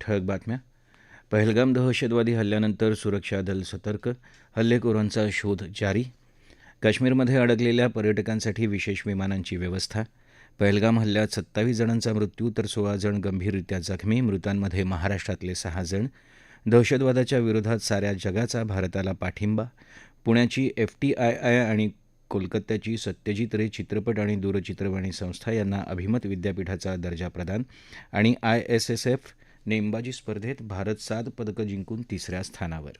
ठळक बातम्या. पहलगाम दहशतवादी हल्ल्यानंतर सुरक्षा दल सतर्क. हल्लेखोरांचा शोध जारी. काश्मीरमध्ये अडकलेल्या पर्यटकांसाठी विशेष विमानांची व्यवस्था. पहलगाम हल्ल्यात सत्तावीस जणांचा मृत्यू तर सोळा जण गंभीररित्या जखमी. मृतांमध्ये महाराष्ट्रातले सहा जण. दहशतवादाच्या विरोधात साऱ्या जगाचा भारताला पाठिंबा. पुण्याची एफ टी आय आय आणि कोलकात्याची सत्यजित रे चित्रपट आणि दूरचित्रवाणी संस्था यांना अभिमत विद्यापीठाचा दर्जा प्रदान आणि आय एस एस एफ नेमबाजी स्पर्धेत भारत सात पदकं जिंकून तिसऱ्या स्थानावर.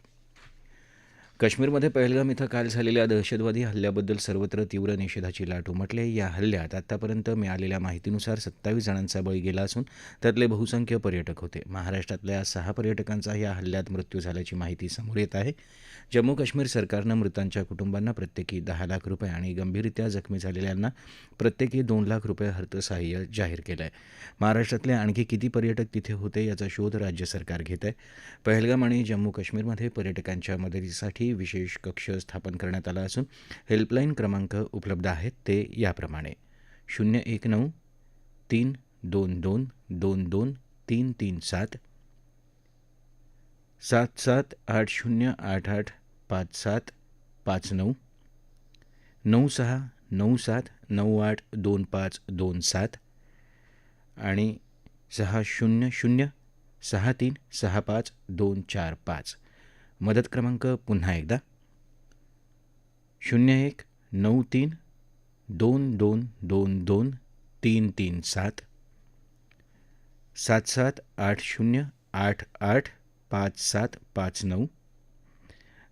काश्मीरमध्ये पहलगाम इथं काल झालेल्या दहशतवादी हल्ल्याबद्दल सर्वत्र तीव्र निषेधाची लाट उमटली. आहे या हल्ल्यात आतापर्यंत मिळालेल्या माहितीनुसार सत्तावीस जणांचा बळी गेला असून त्यातले बहुसंख्य पर्यटक होते. महाराष्ट्रातल्या सहा पर्यटकांचा या हल्ल्यात मृत्यू झाल्याची माहिती समोर येत आहे. जम्मू काश्मीर सरकारनं मृतांच्या कुटुंबांना प्रत्येकी दहा लाख रुपये आणि गंभीररित्या जखमी झालेल्यांना प्रत्येकी दोन लाख रुपये अर्थसहाय्य जाहीर केलं आहे महाराष्ट्रातले आणखी किती पर्यटक तिथे होते याचा शोध राज्य सरकार घेत आहे पहलगाम आणि जम्मू काश्मीरमध्ये पर्यटकांच्या मदतीसाठी विशेष कक्ष स्थापन करण्यात आला असून हेल्पलाईन क्रमांक उपलब्ध आहेत ते याप्रमाणे. शून्य एक नऊ तीन दोन दोन दोन दोन तीन तीन सात सात सात आठ शून्य आठ आठ पाच सात पाच नऊ नऊ सहा नऊ सात नऊ आठ दोन पाच दोन सात आणि सहा शून्य शून्य सहा तीन सहा पाच दोन चार पाच. मदत क्रमांक पुन्हा एकदा. शून्य एक नऊ तीन दोन दोन दोन दोन तीन तीन सात. सात सात आठ शून्य आठ आठ पाच सात पाच नऊ.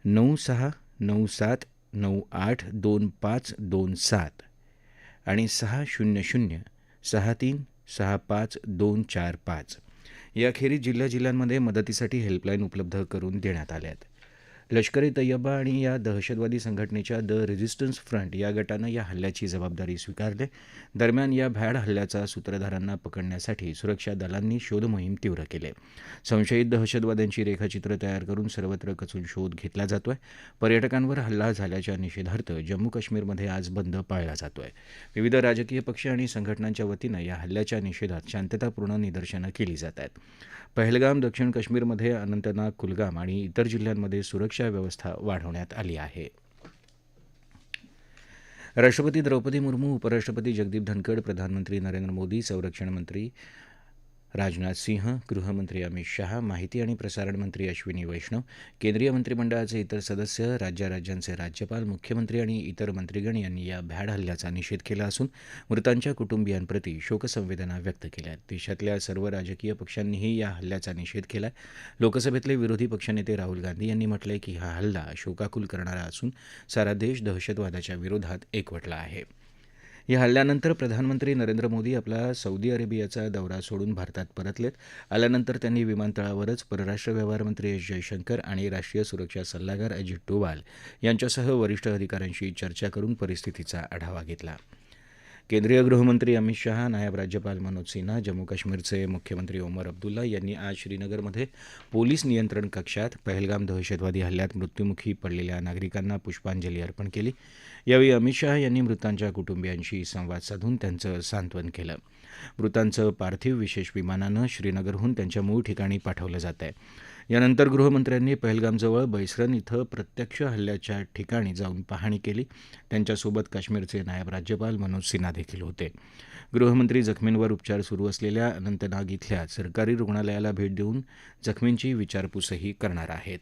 नऊ सहा नऊ सात नऊ आठ दोन पाच दोन सात. आणि सहा शून्य शून्य सहा तीन सहा पाच दोन चार पाच. याखेरीज जिल्ह्या जिल्ह्यांमध्ये मदतीसाठी हेल्पलाईन उपलब्ध करून देण्यात आल्या आहेत लष्करी तय्यबा आणि या दहशतवादी संघटनेच्या द रेझिस्टन्स फ्रंट या गटानं या हल्ल्याची जबाबदारी स्वीकारली. दरम्यान या भ्याड हल्ल्याचा सूत्रधारांना पकडण्यासाठी सुरक्षा दलांनी शोधमोहीम तीव्र केली. संशयित दहशतवाद्यांची रेखाचित्र तयार करून सर्वत्र कचून शोध घेतला जातोय. पर्यटकांवर हल्ला झाल्याच्या निषेधार्थ जम्मू काश्मीरमध्ये आज बंद पाळला जातोय. विविध राजकीय पक्ष आणि संघटनांच्या वतीनं या हल्ल्याच्या निषेधात शांततापूर्ण निदर्शनं केली जात आहेत. पहलगाम दक्षिण काश्मीरमध्ये अनंतनाग कुलगाम आणि इतर जिल्ह्यांमध्ये सुरक्षा व्यवस्था वाढवण्यात आली आहे. राष्ट्रपती द्रौपदी मुर्मू उपराष्ट्रपती जगदीप धनखड प्रधानमंत्री नरेंद्र मोदी संरक्षण मंत्री राजनाथ सिंह गृहमंत्री अमित शहा माहिती आणि प्रसारण मंत्री अश्विनी वैष्णव केंद्रीय मंत्रिमंडळाचे इतर सदस्य राज्याराज्यांचे राज्यपाल मुख्यमंत्री आणि इतर मंत्रीगण यांनी या भ्याड हल्ल्याचा निषेध केला असून मृतांच्या कुटुंबियांप्रती शोकसंवेदना व्यक्त केल्या आहेत. देशातल्या सर्व राजकीय पक्षांनीही या हल्ल्याचा निषेध केला लोकसभेतले विरोधी पक्षनेते राहुल गांधी यांनी म्हटलंय की हा हल्ला शोकाकुल करणारा असून सारा देश दहशतवादाच्या विरोधात एकवटला आहे. या हल्ल्यानंतर प्रधानमंत्री नरेंद्र मोदी आपला सौदी अरेबियाचा दौरा सोडून भारतात परतलेत. आल्यानंतर त्यांनी विमानतळावरच परराष्ट्र व्यवहार मंत्री एस जयशंकर आणि राष्ट्रीय सुरक्षा सल्लागार अजित डोवाल यांच्यासह वरिष्ठ अधिकाऱ्यांशी चर्चा करून परिस्थितीचा आढावा घेतला. केंद्रीय गृहमंत्री अमित शहा नायब राज्यपाल मनोज सिन्हा जम्मू काश्मीरचे मुख्यमंत्री ओमर अब्दुल्ला यांनी आज श्रीनगरमध्ये पोलीस नियंत्रण कक्षात पहलगाम दहशतवादी हल्ल्यात मृत्युमुखी पडलेल्या नागरिकांना पुष्पांजली अर्पण केली. यावेळी अमित शहा यांनी मृतांच्या कुटुंबियांशी संवाद साधून त्यांचं सांत्वन केलं. मृतांचं पार्थिव विशेष विमानानं श्रीनगरहून त्यांच्या मूळ ठिकाणी पाठवलं जात आहे. यानंतर गृहमंत्र्यांनी पहलगामजवळ बैसरन इथं प्रत्यक्ष हल्ल्याच्या ठिकाणी जाऊन पाहणी केली. त्यांच्यासोबत काश्मीरचे नायब राज्यपाल मनोज सिन्हा देखील होते. गृहमंत्री जखमींवर उपचार सुरू असलेल्या अनंतनाग इथल्या सरकारी रुग्णालयाला भेट देऊन जखमींची विचारपूसही करणार आहेत.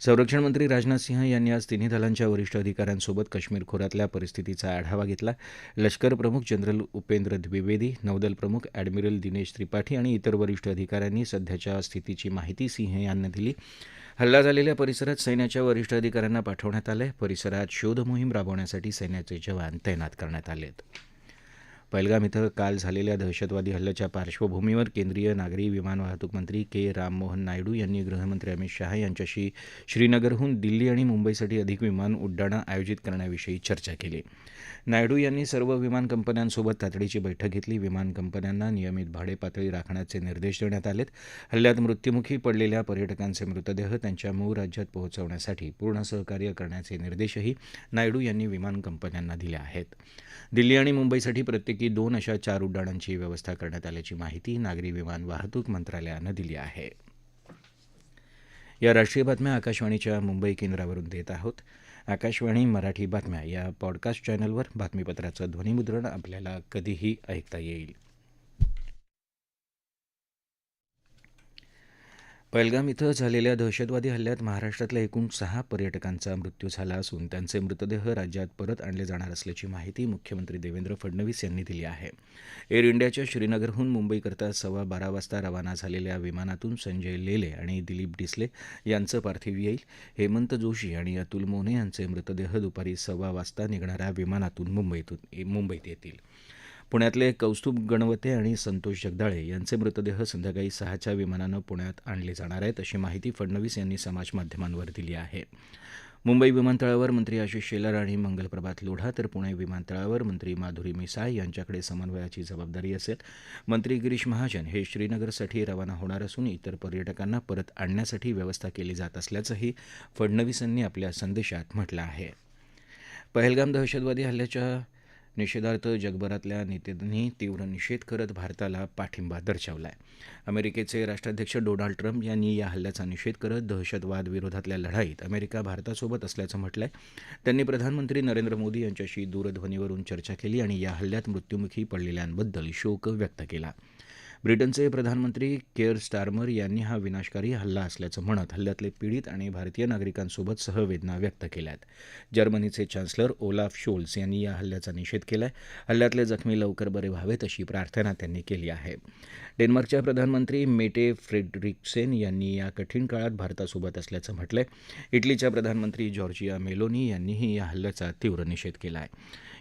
संरक्षण मंत्री राजनाथ सिंह यांनी आज तिन्ही दलांच्या वरिष्ठ अधिकाऱ्यांसोबत काश्मीर खोऱ्यातल्या परिस्थितीचा आढावा घेतला. लष्कर प्रमुख जनरल उपेंद्र द्विवेदी नौदल प्रमुख ॲडमिरल दिनेश त्रिपाठी आणि इतर वरिष्ठ अधिकाऱ्यांनी सध्याच्या स्थितीची माहिती सिंह यांना दिली. हल्ला झालेल्या परिसरात सैन्याच्या वरिष्ठ अधिकाऱ्यांना पाठवण्यात आलं परिसरात शोध मोहीम राबवण्यासाठी सैन्याचे जवान तैनात करण्यात आले आहेत पहलगाम इथं काल झालेल्या दहशतवादी हल्ल्याच्या पार्श्वभूमीवर केंद्रीय नागरी विमान वाहतूक मंत्री के. राममोहन नायडू यांनी गृहमंत्री अमित शहा यांच्याशी श्रीनगरहून दिल्ली आणि मुंबईसाठी अधिक विमान उड्डाणं आयोजित करण्याविषयी चर्चा केली. नायडू यांनी सर्व विमान कंपन्यांसोबत तातडीची बैठक घेतली. विमान कंपन्यांना नियमित भाडे पातळी राखण्याचे निर्देश देण्यात आलेत. हल्ल्यात मृत्युमुखी पडलेल्या पर्यटकांचे मृतदेह त्यांच्या मूळ राज्यात पोहोचवण्यासाठी पूर्ण सहकार्य करण्याचे निर्देशही नायडू यांनी विमान कंपन्यांना दिले आहेत. दिल्ली आणि मुंबईसाठी प्रत्येकी प्रत्येकी दोन अशा चार उड्डाणांची व्यवस्था करण्यात आल्याची माहिती नागरी विमान वाहतूक मंत्रालयानं दिली आहे. या राष्ट्रीय बातम्या आकाशवाणीच्या मुंबई केंद्रावरून देत आहोत. आकाशवाणी मराठी बातम्या या पॉडकास्ट चॅनलवर बातमीपत्राचं ध्वनीमुद्रण आपल्याला कधीही ऐकता येईल. पहलगाम इथं झालेल्या दहशतवादी हल्ल्यात महाराष्ट्रातल्या एकूण सहा पर्यटकांचा मृत्यू झाला असून त्यांचे मृतदेह राज्यात परत आणले जाणार असल्याची माहिती मुख्यमंत्री देवेंद्र फडणवीस यांनी दिली आहे. एअर इंडियाच्या श्रीनगरहून मुंबईकरता सव्वा बारा वाजता रवाना झालेल्या विमानातून संजय लेले आणि दिलीप डिसले यांचं पार्थिव येईल. हेमंत जोशी आणि अतुल मोने यांचे मृतदेह दुपारी सव्वा वाजता निघणाऱ्या विमानातून मुंबईतून मुंबईत येतील. पुण्यातले कौस्तुभ गणवते आणि संतोष जगदाळे यांचे मृतदेह संध्याकाळी सहाच्या विमानानं पुण्यात आणले जाणार आहेत अशी माहिती फडणवीस यांनी समाजमाध्यमांवर दिली आहे. मुंबई विमानतळावर मंत्री आशिष शेलार आणि मंगलप्रभात लोढा तर पुणे विमानतळावर मंत्री माधुरी मिसाळ यांच्याकडे समन्वयाची जबाबदारी असेल. मंत्री गिरीश महाजन हे श्रीनगरसाठी रवाना होणार असून इतर पर्यटकांना परत आणण्यासाठी व्यवस्था केली जात असल्याचंही फडणवीस यांनी आपल्या संदेशात म्हटलं आहे. पहलगाम दहशतवादी हल्ल्याच्या निषेधार्थ जगभरातल्या नेत्यांनी तीव्र निषेध करत भारताला पाठिंबा दर्शवला आहे अमेरिकेचे राष्ट्राध्यक्ष डोनाल्ड ट्रम्प यांनी या हल्ल्याचा निषेध करत दहशतवाद विरोधातल्या लढाईत अमेरिका भारतासोबत असल्याचं म्हटलंय. त्यांनी प्रधानमंत्री नरेंद्र मोदी यांच्याशी दूरध्वनीवरून चर्चा केली आणि या हल्ल्यात मृत्युमुखी पडलेल्यांबद्दल शोक व्यक्त केला. ब्रिटनचे प्रधानमंत्री केअर स्टारमर यांनी हा विनाशकारी हल्ला असल्याचं म्हणत हल्ल्यातले पीडित आणि भारतीय नागरिकांसोबत सहवेदना व्यक्त केल्यात. जर्मनीचे चान्सलर ओलाफ शोल्स यांनी या हल्ल्याचा निषेध केलाय. हल्ल्यातले जखमी लवकर बरे व्हावेत अशी प्रार्थना त्यांनी केली आहे. डेन्मार्कच्या प्रधानमंत्री मेटे फ्रेडरिक्सेन यांनी या कठीण काळात भारतासोबत असल्याचं म्हटलंय. इटलीच्या प्रधानमंत्री जॉर्जिया मेलोनी यांनीही या हल्ल्याचा तीव्र निषेध केला आहे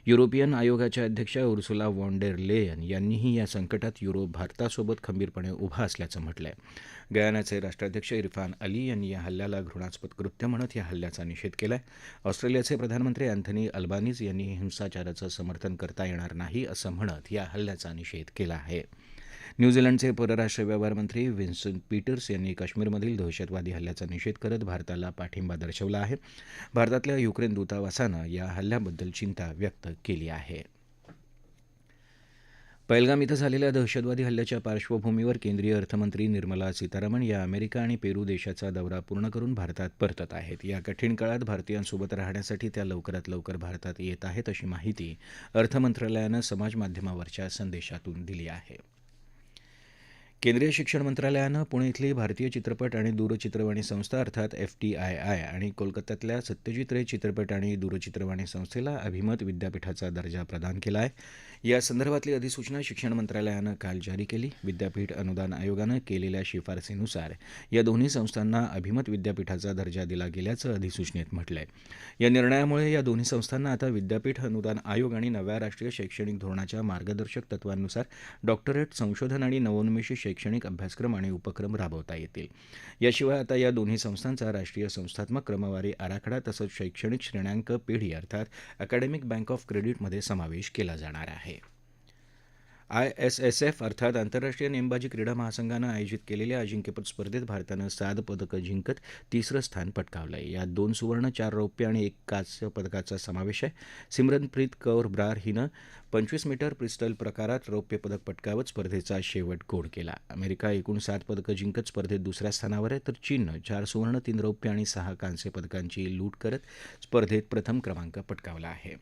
युरोपियन आयोगाच्या अध्यक्षा उर्सुला वॉन्डेर लेयन यांनीही या संकटात युरोप भारतासोबत खंबीरपणे उभा असल्याचं म्हटलंय. गयानाचे राष्ट्राध्यक्ष इरफान अली यांनी या हल्ल्याला घृणास्पद कृत्य म्हणत या हल्ल्याचा निषेध केलाय. ऑस्ट्रेलियाचे प्रधानमंत्री अँथनी अल्बानीज यांनी हिंसाचाराचं समर्थन करता येणार नाही असं म्हणत या हल्ल्याचा निषेध केला आहे. न्यूझीलंडचे परराष्ट्र व्यवहार मंत्री विन्सन पीटर्स यांनी काश्मीरमधील दहशतवादी हल्ल्याचा निषेध करत भारताला पाठिंबा दर्शवला आहे. भारतातल्या युक्रेन दूतावासानं या हल्ल्याबद्दल चिंता व्यक्त केली आहे. पैलगाम इथं झालेल्या दहशतवादी हल्ल्याच्या पार्श्वभूमीवर केंद्रीय अर्थमंत्री निर्मला सीतारामन या अमेरिका आणि पेरू देशाचा दौरा पूर्ण करून भारतात परतत आहेत. या कठीण काळात भारतीयांसोबत राहण्यासाठी त्या लवकरात लवकर भारतात येत आहेत अशी माहिती अर्थमंत्रालयानं समाजमाध्यमावरच्या संदेशातून दिली आहे. केंद्रीय शिक्षण मंत्रालयानं पुणे इथली भारतीय चित्रपट आणि दूरचित्रवाणी संस्था अर्थात एफ टी आय आय आणि कोलकात्यातल्या सत्यजित रे चित्रपट आणि दूरचित्रवाणी संस्थेला अभिमत विद्यापीठाचा दर्जा प्रदान केला आहे. या संदर्भातली अधिसूचना शिक्षण मंत्रालयानं काल जारी केली. विद्यापीठ अनुदान आयोगानं केलेल्या शिफारसीनुसार या दोन्ही संस्थांना अभिमत विद्यापीठाचा दर्जा दिला गेल्याचं अधिसूचनेत म्हटलंय. या निर्णयामुळे या दोन्ही संस्थांना आता विद्यापीठ अनुदान आयोग आणि नव्या राष्ट्रीय शैक्षणिक धोरणाच्या मार्गदर्शक तत्वांनुसार डॉक्टरेट संशोधन आणि नवोन्मेषी शैक्षणिक अभ्यासक्रम आणि उपक्रम राबवता येतील. याशिवाय आता या दोन्ही संस्थांचा राष्ट्रीय संस्थात्मक क्रमवारी आराखडा तसंच शैक्षणिक श्रेण्यांक पिढी अर्थात अकॅडमिक बँक ऑफ क्रेडिटमध्ये समावेश केला जाणार आहे. आय एस एस एफ अर्थात आंतरराष्ट्रीय नेमबाजी क्रीडा महासंघानं आयोजित केलेल्या अजिंक्यपद स्पर्धेत भारतानं सात पदकं जिंकत तिसरं स्थान पटकावलं आहे यात दोन सुवर्ण चार रौप्य आणि एक कांस्य पदकाचा समावेश आहे. सिमरनप्रीत कौर ब्रार हिनं पंचवीस मीटर पिस्टल प्रकारात रौप्य पदक पटकावत स्पर्धेचा शेवट गोड केला. अमेरिका एकूण सात पदकं जिंकत स्पर्धेत दुसऱ्या स्थानावर आहे तर चीननं चार सुवर्ण तीन रौप्य आणि सहा कांस्य पदकांची लूट करत स्पर्धेत प्रथम क्रमांक पटकावला आहे.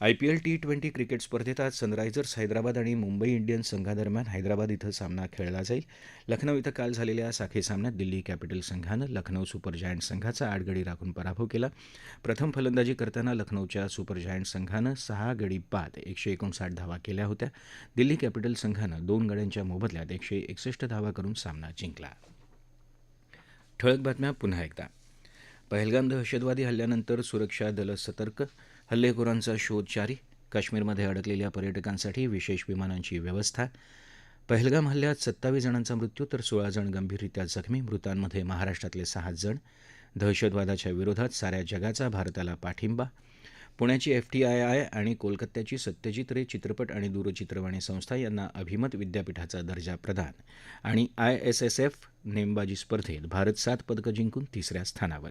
आयपीएल टी ट्वेंटी क्रिकेट स्पर्धेत आज सनरायझर्स हैदराबाद आणि मुंबई इंडियन्स संघादरम्यान हैदराबाद इथं सामना खेळला जाईल. लखनौ इथं काल झालेल्या साखळी सामन्यात दिल्ली कॅपिटल संघानं लखनौ सुपर जायंट संघाचा आठ गडी राखून पराभव केला. प्रथम फलंदाजी करताना लखनौच्या सुपर जायंट संघानं सहा गडी बाद एकशे एकोणसाठ धावा केल्या होत्या. दिल्ली कॅपिटल संघानं दोन गड्यांच्या मोबदल्यात एकशे एकसष्ट धावा करून सामना जिंकला. ठळक बातम्या पुन्हा एकदा. पहलगाम दहशतवादी हल्ल्यानंतर सुरक्षा दलं सतर्क हल्लेखोरांचा शोध जारी. काश्मीरमध्ये अडकलेल्या पर्यटकांसाठी विशेष विमानांची व्यवस्था. पहलगाम हल्ल्यात सत्तावीस जणांचा मृत्यू तर सोळा जण गंभीररित्या जखमी. मृतांमध्ये महाराष्ट्रातले सहा जण. दहशतवादाच्या विरोधात साऱ्या जगाचा भारताला पाठिंबा. पुण्याची एफ टी आय आय आणि कोलकात्याची सत्यजित रे चित्रपट आणि दूरचित्रवाणी संस्था यांना अभिमत विद्यापीठाचा दर्जा प्रदान आणि आय एस एस एफ नेमबाजी स्पर्धेत भारत सात पदकं जिंकून तिसऱ्या स्थानावर.